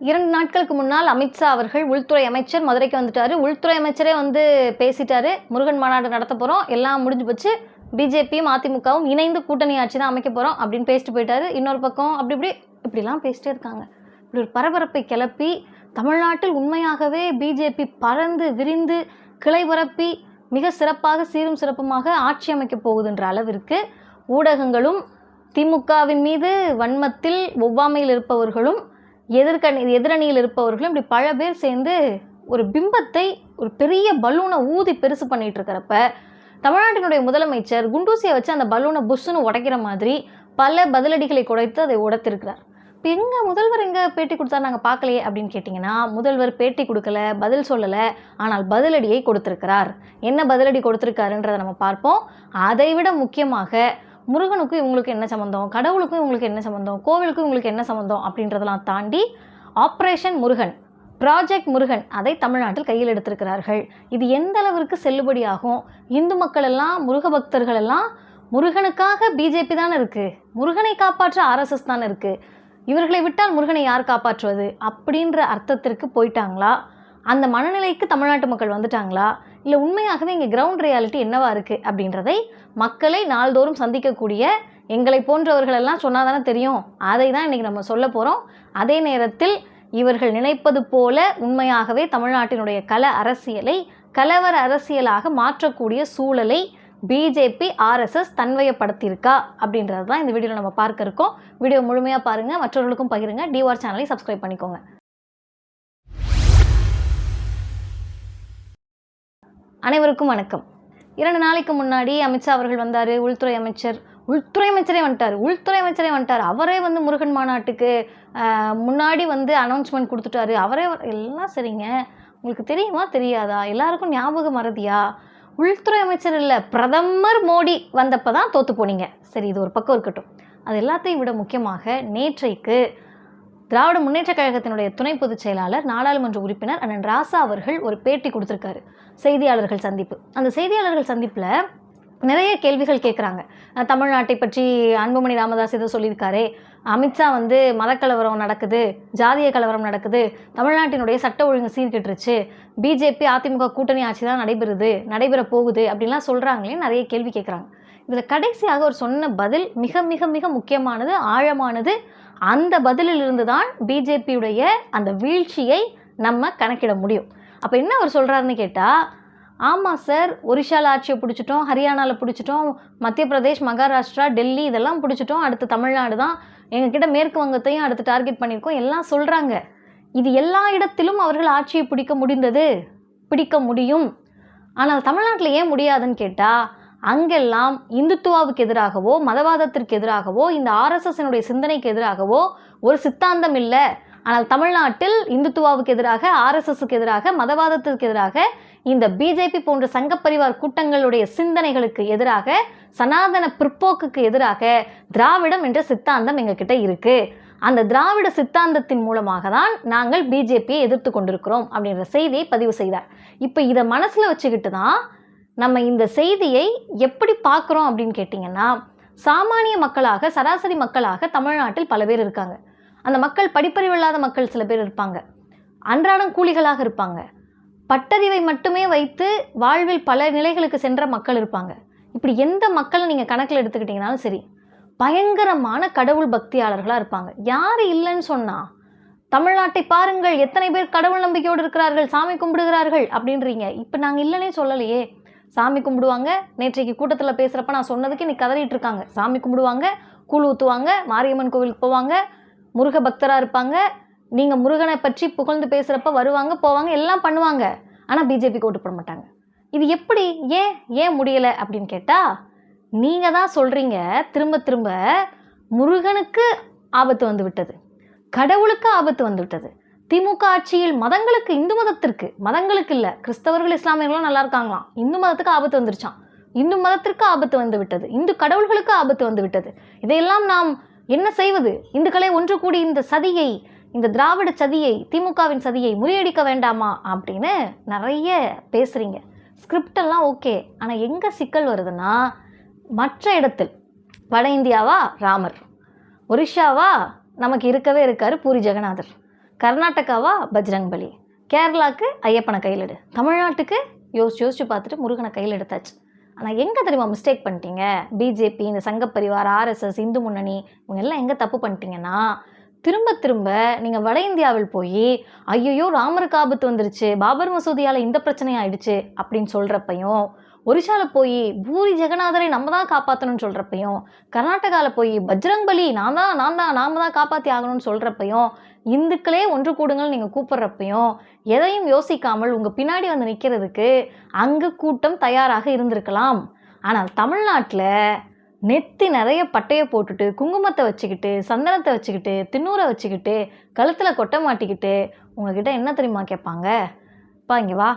இரண்டு நாட்களுக்கு முன்னால் அமித்ஷா அவர்கள் உள்துறை அமைச்சர் மதுரைக்கு வந்துட்டாரு. உள்துறை அமைச்சரே வந்து பேசிட்டாரு. முருகன் மாநாடு நடத்த போகிறோம் எல்லாம் முடிஞ்சு போச்சு. பிஜேபியும் அதிமுகவும் இணைந்து கூட்டணி ஆட்சி தான் அமைக்க போகிறோம் அப்படின்னு பேசிட்டு போயிட்டாரு. இன்னொரு பக்கம் அப்படி இப்படி இப்படிலாம் பேசிட்டே இருக்காங்க. இப்படி ஒரு பரபரப்பை கிளப்பி தமிழ்நாட்டில் உண்மையாகவே பிஜேபி பறந்து விரிந்து கிளை பரப்பி மிக சிறப்பாக சீரும் சிறப்புமாக ஆட்சி அமைக்க போகுதுன்ற அளவிற்கு ஊடகங்களும் திமுகவின் மீது வன்மத்தில் ஒவ்வாமையில் இருப்பவர்களும் எதிர்கணி எதிரணியில் இருப்பவர்களும் இப்படி பல பேர் சேர்ந்து ஒரு பிம்பத்தை ஒரு பெரிய பலூனை ஊதி பெருசு பண்ணிட்டு இருக்கிறப்ப தமிழ்நாட்டினுடைய முதலமைச்சர் குண்டூசியை வச்சு அந்த பலூனை புஷ்ஷுன்னு உடைக்கிற மாதிரி பல பதிலடிகளை குறைத்து அதை உடைத்திருக்கிறார். இப்போ எங்கே முதல்வர் எங்கே பேட்டி கொடுத்தா நாங்கள் பார்க்கலையே அப்படின்னு கேட்டிங்கன்னா முதல்வர் பேட்டி கொடுக்கல பதில் சொல்லலை ஆனால் பதிலடியை கொடுத்துருக்கிறார். என்ன பதிலடி கொடுத்துருக்காருன்றதை நம்ம பார்ப்போம். அதை விட முக்கியமாக முருகனுக்கும் இவங்களுக்கு என்ன சம்மந்தம் கடவுளுக்கும் இவங்களுக்கு என்ன சம்மந்தம் கோவிலுக்கும் இவங்களுக்கு என்ன சம்மந்தம் அப்படின்றதெல்லாம் தாண்டி ஆப்ரேஷன் முருகன் ப்ராஜெக்ட் முருகன் அதை தமிழ்நாட்டில் கையில் எடுத்திருக்கிறார்கள். இது எந்த அளவிற்கு செல்லுபடியாகும்? இந்து மக்கள் எல்லாம் முருக பக்தர்கள் எல்லாம் முருகனுக்காக பிஜேபி தானே இருக்குது முருகனை காப்பாற்ற ஆர்எஸ்எஸ் தானே இருக்குது இவர்களை விட்டால் முருகனை யார் காப்பாற்றுவது? அப்படின்ற அர்த்தத்திற்கு போயிட்டாங்களா? அந்த மனநிலைக்கு தமிழ்நாட்டு மக்கள் வந்துட்டாங்களா? இல்லை உண்மையாகவே இங்கே கிரவுண்ட் ரியாலிட்டி என்னவா இருக்குது அப்படின்றதை மக்களை நாள்தோறும் சந்திக்கக்கூடிய எங்களை போன்றவர்களெல்லாம் சொன்னால் தானே தெரியும். அதை தான் இன்றைக்கி நம்ம சொல்ல போகிறோம் அதே நேரத்தில் இவர்கள் நினைப்பது போல உண்மையாகவே தமிழ்நாட்டினுடைய கல அரசியலை கலவர அரசியலாக மாற்றக்கூடிய சூழலை பிஜேபி ஆர்எஸ்எஸ் தன்வயப்படுத்தியிருக்கா அப்படின்றது தான் இந்த வீடியோவில் நம்ம பார்க்க இருக்கோம். வீடியோ முழுமையாக பாருங்கள் மற்றவர்களுக்கும் பகிருங்க. டிஆர் சேனலை சப்ஸ்கிரைப் பண்ணிக்கோங்க. அனைவருக்கும் வணக்கம். இரண்டு நாளைக்கு முன்னாடி அமித்ஷா அவர்கள் வந்தார் உள்துறை அமைச்சர். உள்துறை அமைச்சரே வந்துட்டார். உள்துறை அமைச்சரே வந்துட்டார். அவரே வந்து முருகன் மாநாட்டுக்கு முன்னாடி வந்து அனௌன்ஸ்மெண்ட் கொடுத்துட்டாரு. அவரே எல்லாம் சரிங்க. உங்களுக்கு தெரியுமா தெரியாதா? எல்லாருக்கும் ஞாபகம் மறதியா? உள்துறை அமைச்சர் இல்லை பிரதமர் மோடி வந்தப்போ தான் தோற்று போனீங்க. சரி இது ஒரு பக்கம் இருக்கட்டும். அது எல்லாத்தையும் விட முக்கியமாக நேற்றைக்கு திராவிட முன்னேற்றக் கழகத்தினுடைய துணை பொதுச் செயலாளர் நாடாளுமன்ற உறுப்பினர் அண்ணன் ராசா அவர்கள் ஒரு பேட்டி கொடுத்துருக்காரு. செய்தியாளர்கள் சந்திப்பு. அந்த செய்தியாளர்கள் சந்திப்பில் நிறைய கேள்விகள் கேட்குறாங்க தமிழ்நாட்டை பற்றி அன்புமணி ராமதாஸ் ஏதோ சொல்லியிருக்காரே. அமித்ஷா வந்து மதக்கலவரம் நடக்குது ஜாதிய கலவரம் நடக்குது தமிழ்நாட்டினுடைய சட்ட ஒழுங்கு சீர்கெட்டுருச்சு பிஜேபி அதிமுக கூட்டணி ஆட்சி தான் நடைபெறுது நடைபெற போகுது அப்படின்லாம் சொல்கிறாங்களே நிறைய கேள்வி கேட்குறாங்க இதில் கடைசியாக அவர் சொன்ன பதில் மிக மிக மிக முக்கியமானது ஆழமானது அந்த பதிலிலிருந்து தான் பிஜேபியுடைய அந்த வீழ்ச்சியை நம்ம கணக்கிட முடியும். அப்போ என்ன அவர் சொல்கிறாருன்னு கேட்டால் ஆமாம் சார் ஒரிஷாவில் ஆட்சியை பிடிச்சிட்டோம் ஹரியானாவில் பிடிச்சிட்டோம் மத்திய பிரதேஷ் மகாராஷ்டிரா டெல்லி இதெல்லாம் பிடிச்சிட்டோம் அடுத்து தமிழ்நாடு தான் எங்ககிட்ட மேற்கு வங்கத்தையும் அடுத்து டார்கெட் பண்ணியிருக்கோம் எல்லாம் சொல்கிறாங்க இது எல்லா இடத்திலும் அவர்கள் ஆட்சியை பிடிக்க முடிந்தது பிடிக்க முடியும். ஆனால் தமிழ்நாட்டில் ஏன் முடியாதுன்னு கேட்டால் அங்கெல்லாம் இந்துத்துவாவுக்கு எதிராகவோ மதவாதத்திற்கு எதிராகவோ இந்த ஆர்எஸ்எஸ்னுடைய சிந்தனைக்கு எதிராகவோ ஒரு சித்தாந்தம் இல்லை. ஆனால் தமிழ்நாட்டில் இந்துத்துவாவுக்கு எதிராக ஆர்எஸ்எஸ்க்கு எதிராக மதவாதத்திற்கு எதிராக இந்த பிஜேபி போன்ற சங்கப்பரிவார் கூட்டங்களுடைய சிந்தனைகளுக்கு எதிராக சனாதன பிற்போக்குக்கு எதிராக திராவிடம் என்ற சித்தாந்தம் எங்ககிட்ட இருக்கு. அந்த திராவிட சித்தாந்தத்தின் மூலமாக தான் நாங்கள் பிஜேபியை எதிர்த்து கொண்டிருக்கிறோம் அப்படின்ற செய்தியை பதிவு செய்தார். இப்போ இதை மனசில் வச்சுக்கிட்டு தான் நம்ம இந்த செய்தியை எப்படி பார்க்குறோம் அப்படின்னு கேட்டிங்கன்னா சாமானிய மக்களாக சராசரி மக்களாக தமிழ்நாட்டில் பல பேர் இருக்காங்க. அந்த மக்கள் படிப்பறிவு இல்லாத மக்கள் சில பேர் இருப்பாங்க. அன்றாடம் கூலிகளாக இருப்பாங்க. பட்டறிவை மட்டுமே வைத்து வாழ்வில் பல நிலைகளுக்கு சென்ற மக்கள் இருப்பாங்க. இப்படி எந்த மக்களை நீங்கள் கணக்கில் எடுத்துக்கிட்டிங்கனாலும் சரி பயங்கரமான கடவுள் பக்தியாளர்களாக இருப்பாங்க. யார் இல்லைன்னு சொன்னால் தமிழ்நாட்டை பாருங்கள் எத்தனை பேர் கடவுள் நம்பிக்கையோடு இருக்கிறார்கள் சாமி கும்பிடுகிறார்கள் அப்படின்றீங்க. இப்போ நாங்கள் இல்லைன்னே சொல்லலையே. சாமி கும்பிடுவாங்க. நேற்றைக்கு கூட்டத்தில் பேசுகிறப்ப நான் சொன்னதுக்கு இன்னைக்கு கதறிட்டு இருக்காங்க. சாமி கும்பிடுவாங்க கூழ் ஊற்றுவாங்க மாரியம்மன் கோவிலுக்கு போவாங்க முருக பக்தராக இருப்பாங்க. நீங்கள் முருகனை பற்றி புகழ்ந்து பேசுகிறப்ப வருவாங்க போவாங்க எல்லாம் பண்ணுவாங்க. ஆனால் பிஜேபிக்கு ஓட்டு போட மாட்டாங்க. இது எப்படி? ஏன்? ஏன் முடியலை? அப்படின்னு கேட்டால் நீங்கள் தான் சொல்கிறீங்க திரும்ப திரும்ப முருகனுக்கு ஆபத்து வந்து விட்டது. கடவுளுக்கு ஆபத்து வந்து விட்டது. திமுக ஆட்சியில் மதங்களுக்கு இந்து மதத்திற்கு மதங்களுக்கு இல்லை. கிறிஸ்தவர்கள் இஸ்லாமியர்களும் நல்லா இருக்காங்களாம். இந்து மதத்துக்கு ஆபத்து வந்துருச்சான் இந்து மதத்திற்கு ஆபத்து வந்து விட்டது. இந்து கடவுள்களுக்கு ஆபத்து வந்து விட்டது. இதையெல்லாம் நாம் என்ன செய்வது? இந்துக்களை ஒன்று கூடி இந்த சதியை இந்த திராவிட சதியை திமுகவின் சதியை முறியடிக்க வேண்டாமா அப்படின்னு நிறைய பேசுகிறீங்க ஸ்கிரிப்ட் எல்லாம் ஓகே. ஆனால் எங்கே சிக்கல் வருதுன்னா மற்ற இடத்தில். வட இந்தியாவா? ராமர். ஒரிஷாவா? நமக்கு இருக்கவே இருக்காரு பூரி ஜெகநாதர். கர்நாடகாவா பஜ்ரங் பலி கேரளாவுக்கு ஐயப்பனை கையில் எடு தமிழ்நாட்டுக்கு யோசிச்சு யோசிச்சு பார்த்துட்டு முருகனை கையில் எடுத்தாச்சு. ஆனால் எங்கே தெரியுமா மிஸ்டேக் பண்ணிட்டீங்க? பிஜேபி இந்த சங்கப்பரிவார் ஆர்எஸ்எஸ் இந்து முன்னணி இவங்க எல்லாம் எங்கே தப்பு பண்ணிட்டீங்கன்னா திரும்ப திரும்ப நீங்கள் வட இந்தியாவில் போய் ஐயோ ராமருக்கு ஆபத்து வந்துருச்சு பாபர் மசூதியால் இந்த பிரச்சனை ஆயிடுச்சு அப்படின்னு சொல்கிறப்பையும் ஒரிசாவில் போய் பூரி ஜெகநாதரை நம்ம தான் காப்பாற்றணும்னு சொல்கிறப்பையும் கர்நாடகாவில் போய் பஜ்ரங் பலி நான் தான் நான் தான் நாம தான் காப்பாற்றி ஆகணும்னு சொல்கிறப்பையும் இந்துக்களே ஒன்று கூடுங்கள் நீங்கள் கூப்பிட்றப்பையும் எதையும் யோசிக்காமல் உங்கள் பின்னாடி வந்து நிற்கிறதுக்கு அங்கு கூட்டம் தயாராக இருந்திருக்கலாம். ஆனால் தமிழ்நாட்டில் நெத்தி நிறைய பட்டையை போட்டுட்டு குங்குமத்தை வச்சுக்கிட்டு சந்தனத்தை வச்சுக்கிட்டு தின்னூரை வச்சுக்கிட்டு கழுத்தில் கொட்டை மாட்டிக்கிட்டு உங்ககிட்ட என்ன தெரியுமா கேட்பாங்க? பா இங்கே வா.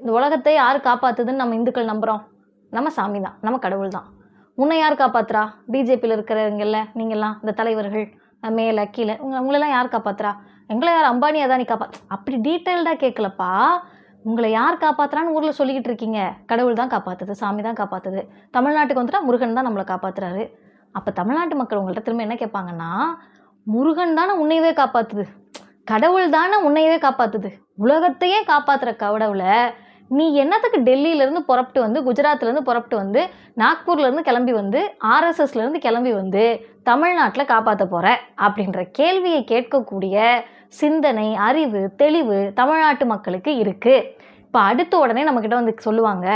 இந்த உலகத்தை யார் காப்பாற்றுதுன்னு நம்ம இந்துக்கள் நம்புகிறோம் நம்ம சாமி தான் நம்ம கடவுள் தான். உன்னை யார் காப்பாத்துறா? பிஜேபியில் இருக்கிறவங்கல்ல நீங்கள்லாம் இந்த தலைவர்கள் மேலே கீழே உங்களை உங்களெல்லாம் யார் காப்பாத்துறா? எங்களை யார் அம்பானி அதானி காப்பா அப்படி டீட்டெயில்டாக கேட்கலப்பா உங்களை யார் காப்பாத்துறான்னு ஊரில் சொல்லிக்கிட்டு இருக்கீங்க. கடவுள் தான் காப்பாற்றுது சாமி தான் காப்பாற்றுது தமிழ்நாட்டுக்கு வந்துட்டா முருகன் தான் நம்மளை காப்பாற்றுறாரு அப்போ தமிழ்நாட்டு மக்கள் உங்கள்கிட்ட திரும்ப என்ன கேட்பாங்கன்னா முருகன் தானே உன்னையவே காப்பாற்றுது கடவுள் தானே உன்னையவே காப்பாற்றுது உலகத்தையே காப்பாற்றுற கடவுளை நீ என்னத்துக்கு டெல்லியிலேருந்து புறப்பட்டு வந்து குஜராத்லேருந்து புறப்பட்டு வந்து நாக்பூர்லேருந்து கிளம்பி வந்து ஆர்எஸ்எஸ்லேருந்து கிளம்பி வந்து தமிழ்நாட்டில் காப்பாற்ற போகிற அப்படின்ற கேள்வியை கேட்கக்கூடிய சிந்தனை அறிவு தெளிவு தமிழ்நாட்டு மக்களுக்கு இருக்குது இப்போ அடுத்த உடனே நம்மக்கிட்ட வந்து சொல்லுவாங்க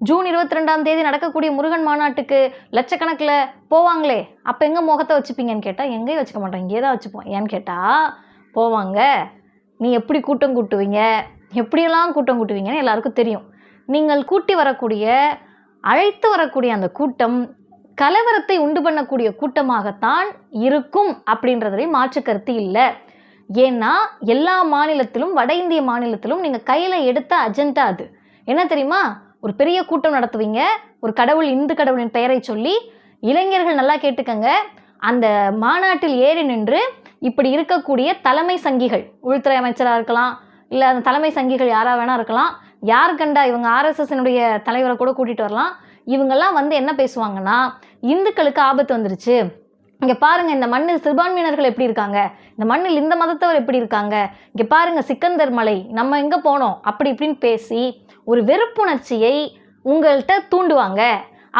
ஜூன் இருபத்தி ரெண்டாம் தேதி நடக்கக்கூடிய முருகன் மாநாட்டுக்கு லட்சக்கணக்கில் போவாங்களே அப்போ எங்கே முகத்தை வச்சுப்பீங்கன்னு கேட்டால் எங்கேயும் வச்சுக்க மாட்டோம் இங்கே தான் வச்சுப்போம். ஏன்னு கேட்டால் போவாங்க. நீ எப்படி கூட்டம் கூட்டுவீங்க? எப்படியெல்லாம் கூட்டம் கூட்டுவீங்கன்னு எல்லாருக்கும் தெரியும். நீங்கள் கூட்டி வரக்கூடிய அழைத்து வரக்கூடிய அந்த கூட்டம் கலவரத்தை உண்டு பண்ணக்கூடிய கூட்டமாகத்தான் இருக்கும் அப்படின்றதுலேயும் மாற்று கருத்து இல்லை. ஏன்னா எல்லா மாநிலத்திலும் வட இந்திய மாநிலத்திலும் நீங்கள் கையில் எடுத்த அஜெண்டா அது. என்ன தெரியுமா? ஒரு பெரிய கூட்டம் நடத்துவீங்க ஒரு கடவுள் இந்து கடவுளின் பெயரை சொல்லி இளைஞர்கள் நல்லா கேட்டுக்கங்க அந்த மாநாட்டில் ஏறி நின்று இப்படி இருக்கக்கூடிய தலைமை சங்கிகள் உள்துறை அமைச்சராக இருக்கலாம் இல்லை அந்த தலைமை சங்கிகள் யாராக வேணா இருக்கலாம் யார் கண்டா இவங்க ஆர்எஸ்எஸ்னுடைய தலைவரை கூட கூட்டிகிட்டு வரலாம். இவங்கெல்லாம் வந்து என்ன பேசுவாங்கன்னா இந்துக்களுக்கு ஆபத்து வந்துருச்சு. இங்கே பாருங்கள் இந்த மண்ணில் சிறுபான்மையினர்கள் எப்படி இருக்காங்க? இந்த மண்ணில் இந்த மதத்தவர் எப்படி இருக்காங்க? இங்கே பாருங்கள் சிக்கந்தர் மலை நம்ம எங்கே போனோம்? அப்படி இப்படின்னு பேசி ஒரு வெறுப்புணர்ச்சியை உங்கள்கிட்ட தூண்டுவாங்க.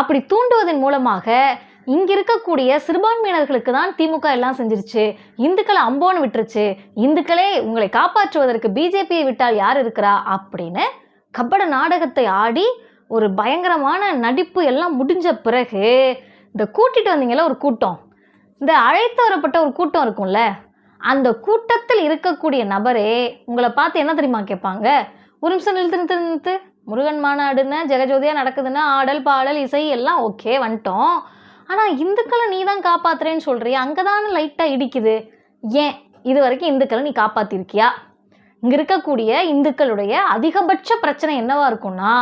அப்படி தூண்டுவதன் மூலமாக இங்கே இருக்கக்கூடிய சிறுபான்மையினர்களுக்கு தான் திமுக எல்லாம் செஞ்சிருச்சு. இந்துக்களை அம்போன்னு விட்டுருச்சு. இந்துக்களே உங்களை காப்பாற்றுவதற்கு பிஜேபியை விட்டால் யார் இருக்கிறா? அப்படின்னு கபட நாடகத்தை ஆடி ஒரு பயங்கரமான நடிப்பு எல்லாம் முடிஞ்ச பிறகு இந்த கூட்டிட்டு வந்தீங்கல்ல ஒரு கூட்டம். இந்த அழைத்து வரப்பட்ட ஒரு கூட்டம் இருக்கும்ல அந்த கூட்டத்தில் இருக்கக்கூடிய நபரே உங்களை பார்த்து என்ன தெரியுமா கேட்பாங்க? ஒரு நிமிஷம் நிறுத்து நிறுத்து நிறுத்து. முருகன் மாநாடுன்னு ஜெகஜோதியாக நடக்குதுன்னா ஆடல் பாடல் இசை எல்லாம் ஓகே வந்துட்டோம். ஆனால் இந்துக்களை நீ தான் காப்பாத்துறேன்னு சொல்கிறியா அங்கே தானே லைட்டாக இடிக்குது. ஏன்? இது வரைக்கும் இந்துக்களை நீ காப்பாற்றிருக்கியா இங்கே இருக்கக்கூடிய இந்துக்களுடைய அதிகபட்ச பிரச்சனை என்னவா இருக்கும்னா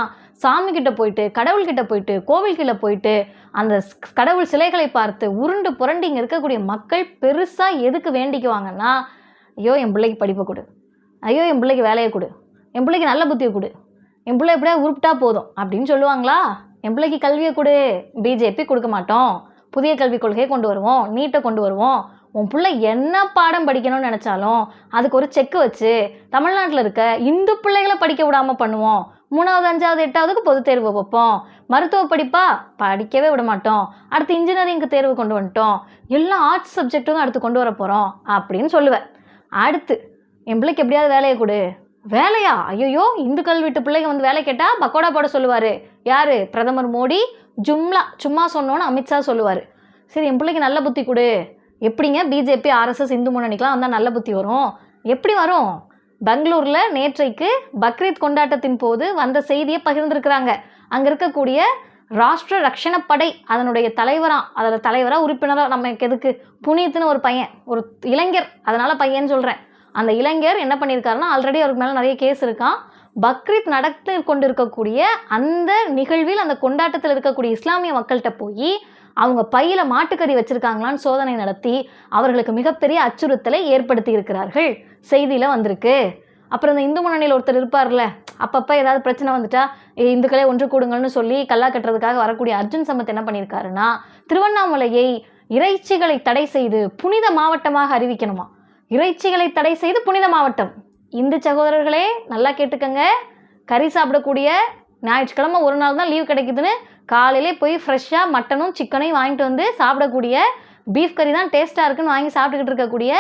சாமி கிட்ட போயிட்டு கடவுள்கிட்ட போயிட்டு கோவில்கிட்ட போயிட்டு அந்த கடவுள் சிலைகளை பார்த்து உருண்டு புரண்டு இங்கே இருக்கக்கூடிய மக்கள் பெருசாக எதுக்கு வேண்டிக்குவாங்கன்னா ஐயோ என் பிள்ளைக்கு படிப்பை கொடு. ஐயோ என் பிள்ளைக்கு வேலையை கொடு. என் பிள்ளைக்கு நல்ல புத்தியை கொடு. என் பிள்ளை எப்படியா உருப்பிட்டா போதும். அப்படின்னு சொல்லுவாங்களா? என் பிள்ளைக்கு கல்வியை கொடு. பிஜேபி கொடுக்க மாட்டோம். புதிய கல்விக் கொள்கையை கொண்டு வருவோம் நீட்டை கொண்டு வருவோம். உன் பிள்ளை என்ன பாடம் படிக்கணும்னு நினச்சாலும் அதுக்கு ஒரு செக்கு வச்சு தமிழ்நாட்டில் இருக்க இந்து பிள்ளைகளை படிக்க விடாமல் பண்ணுவோம். மூணாவது அஞ்சாவது எட்டாவதுக்கு பொதுத் தேர்வு வைப்போம். மருத்துவ படிப்பா? படிக்கவே விட மாட்டோம். அடுத்து இன்ஜினியரிங்க்கு தேர்வு கொண்டு வந்துட்டோம். எல்லா ஆர்ட்ஸ் சப்ஜெக்ட்டும் அடுத்து கொண்டு வர போகிறோம் அப்படின்னு சொல்லுவேன். அடுத்து என் பிள்ளைக்கு எப்படியாவது வேலையை கொடு. வேலையா? ஐயோ இந்துக்கள் வீட்டு பிள்ளைங்க வந்து வேலை கேட்டால் பக்கோடா போட சொல்லுவார். யார்? பிரதமர் மோடி. ஜும்லா சும்மா சொன்னோன்னு அமித்ஷா சொல்லுவார். சரி என் பிள்ளைக்கு நல்ல புத்தி கொடு. எப்படிங்க பிஜேபி ஆர்எஸ்எஸ் இந்து முன்னணிக்கெலாம் வந்தால் நல்ல புத்தி வரும்? எப்படி வரும்? பெங்களூரில் நேற்றைக்கு பக்ரீத் கொண்டாட்டத்தின் போது வந்த செய்தியை பகிர்ந்திருக்கிறாங்க. அங்கே இருக்கக்கூடிய ராஷ்டிர ரக்ஷண படை அதனுடைய தலைவராக அதோட தலைவராக உறுப்பினராக நம்ம எதுக்கு? புனித்துன்னு ஒரு பையன் ஒரு இளைஞர். அதனால் பையன் சொல்கிறேன் அந்த இளைஞர் என்ன பண்ணியிருக்காருன்னா ஆல்ரெடி அவருக்கு மேலே நிறைய கேஸ் இருக்கான் பக்ரீத் நடத்தி கொண்டிருக்கக்கூடிய அந்த நிகழ்வில் அந்த கொண்டாட்டத்தில் இருக்கக்கூடிய இஸ்லாமிய மக்கள்கிட்ட போய் அவங்க பையில மாட்டுக்கறி வச்சிருக்காங்களான்னு சோதனை நடத்தி அவர்களுக்கு மிகப்பெரிய அச்சுறுத்தலை ஏற்படுத்தி இருக்கிறார்கள். செய்தியில் வந்திருக்கு. அப்புறம் இந்த இந்து முன்னணியில் ஒருத்தர் இருப்பார்ல அப்பப்போ ஏதாவது பிரச்சனை வந்துட்டா இந்துக்களே ஒன்று கூடுங்கள்னு சொல்லி கல்லா கட்டுறதுக்காக வரக்கூடிய அர்ஜுன் சம்பத் என்ன பண்ணியிருக்காருன்னா திருவண்ணாமலையை இறைச்சிகளை தடை செய்து புனித மாவட்டமாக அறிவிக்கணுமா? இறைச்சிகளை தடை செய்து புனித மாவட்டம். இந்து சகோதரர்களே நல்லா கேட்டுக்கங்க. கறி சாப்பிடக்கூடிய ஞாயிற்றுக்கிழமை ஒரு நாள் தான் லீவ் கிடைக்குதுன்னு காலையிலே போய் ஃப்ரெஷ்ஷாக மட்டனும் சிக்கனையும் வாங்கிட்டு வந்து சாப்பிடக்கூடிய பீஃப் கறி தான் டேஸ்ட்டாக இருக்குன்னு வாங்கி சாப்பிட்டுக்கிட்டு இருக்கக்கூடிய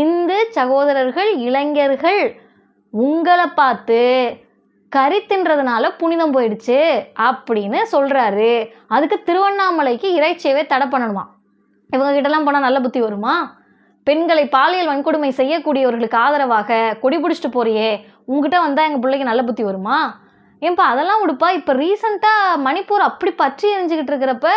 இந்து சகோதரர்கள் இளைஞர்கள் உங்களை பார்த்து கறி தின்றதுனால புனிதம் போயிடுச்சு அப்படின்னு சொல்கிறாரு அதுக்கு திருவண்ணாமலைக்கு இறைச்சியவே தடை பண்ணணுமா? இவங்க கிட்டலாம் போனால் நல்ல புத்தி வருமா? பெண்களை பாலியல் வன்கொடுமை செய்யக்கூடியவர்களுக்கு ஆதரவாக கொடி பிடிச்சிட்டு போறியே. உங்ககிட்ட வந்தால் எங்கள் பிள்ளைக்கு நல்ல புத்தி வருமா? ஏன்பா அதெல்லாம் விடுப்பா இப்போ ரீசண்டாக மணிப்பூர் அப்படி பற்றி எரிஞ்சுக்கிட்டு இருக்கிறப்ப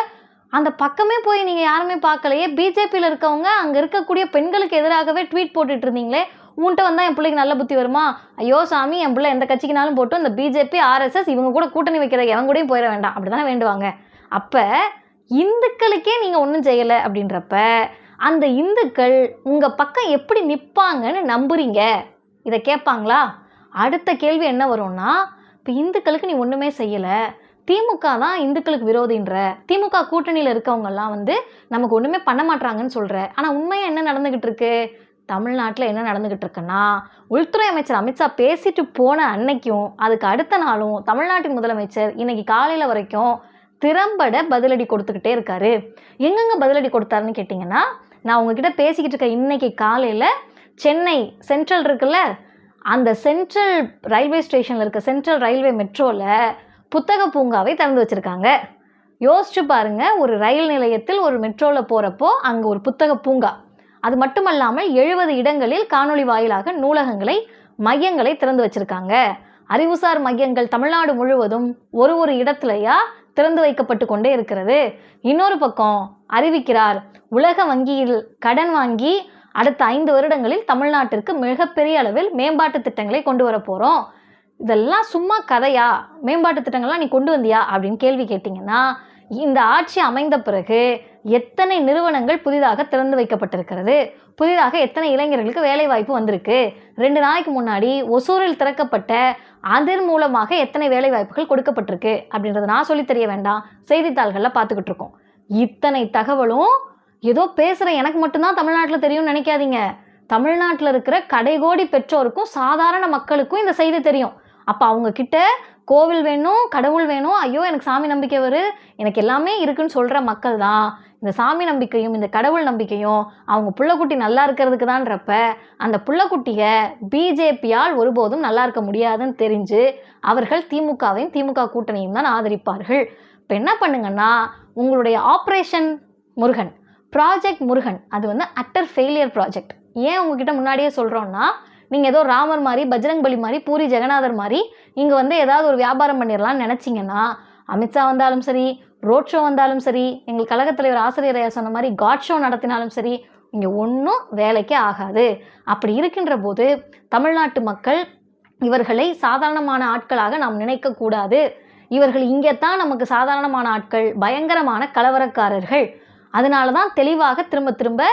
அந்த பக்கமே போய் நீங்கள் யாருமே பார்க்கலையே. பிஜேபியில் இருக்கவங்க அங்கே இருக்கக்கூடிய பெண்களுக்கு எதிராகவே ட்வீட் போட்டுட்டு இருந்தீங்களே. உன்கிட்ட வந்தால் என் பிள்ளைக்கு நல்ல புத்தி வருமா? ஐயோ சாமி என் பிள்ளை எந்த கட்சிக்குனாலும் போட்டு இந்த பிஜேபி ஆர்எஸ்எஸ் இவங்க கூட கூட்டணி வைக்கிற எவங்க கூடயும் போயிட வேண்டாம். அப்படி தானே வேண்டுவாங்க. அப்போ இந்துக்களுக்கே நீங்கள் ஒன்றும் செய்யலை அப்படின்றப்ப அந்த இந்துக்கள் உங்கள் பக்கம் எப்படி நிற்பாங்கன்னு நம்புறீங்க? இதை கேட்பாங்களா? அடுத்த கேள்வி என்ன வரும்னா இப்போ இந்துக்களுக்கு நீ ஒன்றுமே செய்யலை. திமுக தான் இந்துக்களுக்கு விரோதின்ற. திமுக கூட்டணியில் இருக்கவங்கெல்லாம் வந்து நமக்கு ஒன்றுமே பண்ண மாட்டாங்கன்னு சொல்கிற ஆனால் உண்மையாக என்ன நடந்துக்கிட்டு இருக்கு? தமிழ்நாட்டில் என்ன நடந்துக்கிட்டு இருக்குன்னா உள்துறை அமைச்சர் அமித்ஷா பேசிட்டு போன அன்னைக்கும் அதுக்கு அடுத்த நாளும் தமிழ்நாட்டின் முதலமைச்சர் இன்னைக்கு காலையில் வரைக்கும் திறம்பட பதிலடி கொடுத்துக்கிட்டே இருக்காரு. எங்கெங்க பதிலடி கொடுத்தாருன்னு கேட்டிங்கன்னா நான் உங்ககிட்ட பேசிக்கிட்டு இருக்க இன்னைக்கு காலையில் சென்னை சென்ட்ரல் இருக்குல்ல அந்த சென்ட்ரல் ரயில்வே ஸ்டேஷனில் இருக்க சென்ட்ரல் ரயில்வே மெட்ரோவில் புத்தக பூங்காவை திறந்து வச்சுருக்காங்க. யோசிச்சு பாருங்கள் ஒரு ரயில் நிலையத்தில் ஒரு மெட்ரோவில் போகிறப்போ அங்கே ஒரு புத்தக பூங்கா. அது மட்டுமல்லாமல் எழுபது இடங்களில் காணொளி வாயிலாக நூலகங்களை மையங்களை திறந்து வச்சுருக்காங்க. அறிவுசார் மையங்கள் தமிழ்நாடு முழுவதும் ஒரு ஒரு இடத்துலையா திறந்து வைக்கப்பட்டு கொண்டே இருக்கிறது. இன்னொரு பக்கம் அறிவிக்கிறார் உலக வங்கியில் கடன் வாங்கி அடுத்த ஐந்து வருடங்களில் தமிழ்நாட்டிற்கு மிகப்பெரிய அளவில் மேம்பாட்டு திட்டங்களை கொண்டு வர போகிறோம் இதெல்லாம் சும்மா கதையா? மேம்பாட்டு திட்டங்கள்லாம் நீ கொண்டு வந்தியா? அப்படின்னு கேள்வி கேட்டிங்கன்னா இந்த ஆட்சி அமைந்த பிறகு எத்தனை நிறுவனங்கள் புதிதாக திறந்து வைக்கப்பட்டிருக்கிறது? புதிதாக எத்தனை இளைஞர்களுக்கு வேலை வாய்ப்பு வந்திருக்கு? ரெண்டு நாளைக்கு முன்னாடி ஒசூரில் திறக்கப்பட்ட அதன் மூலமாக எத்தனை வேலை வாய்ப்புகள் கொடுக்கப்பட்டிருக்கு? அப்படின்றத நான் சொல்லி தெரிய வேண்டாம். செய்தித்தாள்களில் பார்த்துக்கிட்டு இருக்கோம். இத்தனை தகவலும் ஏதோ பேசுகிற எனக்கு மட்டும்தான் தமிழ்நாட்டில் தெரியும்னு நினைக்காதீங்க. தமிழ்நாட்டில் இருக்கிற கடைகோடி பெற்றோருக்கும் சாதாரண மக்களுக்கும் இந்த செய்தி தெரியும். அப்போ அவங்க கிட்ட கோவில் வேணும் கடவுள் வேணும். ஐயோ எனக்கு சாமி நம்பிக்கை வரு. எனக்கு எல்லாமே இருக்குன்னு சொல்கிற மக்கள் தான். இந்த சாமி நம்பிக்கையும் இந்த கடவுள் நம்பிக்கையும் அவங்க புள்ளக்குட்டி நல்லா இருக்கிறதுக்கு தான்றப்ப அந்த புள்ளக்குட்டியை பிஜேபியால் ஒருபோதும் நல்லா இருக்க முடியாதுன்னு தெரிஞ்சு அவர்கள் திமுகவையும் திமுக கூட்டணியும் தான் ஆதரிப்பார்கள். இப்போ என்ன பண்ணுங்கன்னா உங்களுடைய ஆப்ரேஷன் முருகன் ப்ராஜெக்ட் முருகன் அது வந்து அட்டர் ஃபெயிலியர் ப்ராஜெக்ட். ஏன் உங்ககிட்ட முன்னாடியே சொல்கிறோன்னா நீங்கள் ஏதோ ராமர் மாதிரி பஜ்ரங் பலி மாதிரி பூரி ஜெகநாதர் மாதிரி இங்கே வந்து ஏதாவது ஒரு வியாபாரம் பண்ணிடலாம்னு நினச்சிங்கன்னா அமித்ஷா வந்தாலும் சரி ரோட் ஷோ வந்தாலும் சரி எங்கள் கழகத் தலைவர் ஆசிரியர் ஐயா சொன்ன மாதிரி காட் ஷோ நடத்தினாலும் சரி இங்கே ஒன்றும் வேலைக்கே ஆகாது. அப்படி இருக்கின்ற போது தமிழ்நாட்டு மக்கள் இவர்களை சாதாரணமான ஆட்களாக நாம் நினைக்கக்கூடாது இவர்கள் இங்கே தான் நமக்கு சாதாரணமான ஆட்கள் பயங்கரமான கலவரக்காரர்கள். அதனால தான் தெளிவாக திரும்ப திரும்ப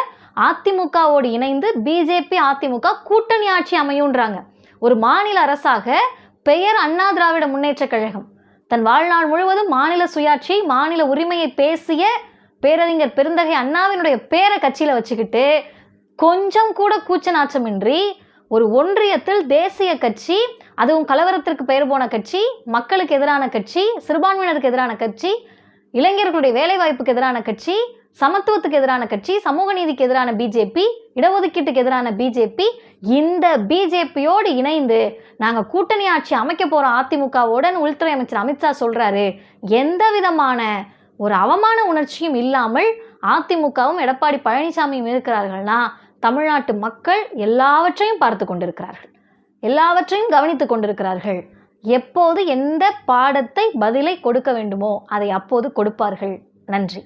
அதிமுகவோடு இணைந்து பிஜேபி அதிமுக கூட்டணி ஆட்சி அமையுன்றாங்க. ஒரு மாநில அரசாக பெயர் அண்ணா திராவிட முன்னேற்றக் கழகம். தன் வாழ்நாள் முழுவதும் மாநில சுயாட்சி மாநில உரிமையை பேசிய பேரறிஞர் பெருந்தகை அண்ணாவினுடைய பேரை கட்சியில் வச்சுக்கிட்டு கொஞ்சம் கூட கூச்ச நாச்சமின்றி ஒரு ஒன்றியத்தில் தேசிய கட்சி அதுவும் கலவரத்திற்கு பெயர் போன கட்சி மக்களுக்கு எதிரான கட்சி சிறுபான்மையினருக்கு எதிரான கட்சி இளைஞர்களுடைய வேலைவாய்ப்புக்கு எதிரான கட்சி சமத்துவத்துக்கு எதிரான கட்சி சமூக நீதிக்கு எதிரான பிஜேபி இடஒதுக்கீட்டுக்கு எதிரான பிஜேபி இந்த பிஜேபியோடு இணைந்து நாங்கள் கூட்டணி ஆட்சி அமைக்க போகிறோம் அதிமுகவுடன் உள்துறை அமைச்சர் அமித்ஷா சொல்கிறாரு எந்த விதமான ஒரு அவமான உணர்ச்சியும் இல்லாமல் அதிமுகவும் எடப்பாடி பழனிசாமியும் இருக்கிறார்கள்னா தமிழ்நாட்டு மக்கள் எல்லாவற்றையும் பார்த்து கொண்டிருக்கிறார்கள். எல்லாவற்றையும் கவனித்து கொண்டிருக்கிறார்கள். எப்போது எந்த பாடத்தை பதிலை கொடுக்க வேண்டுமோ அதை அப்போது கொடுப்பார்கள். நன்றி.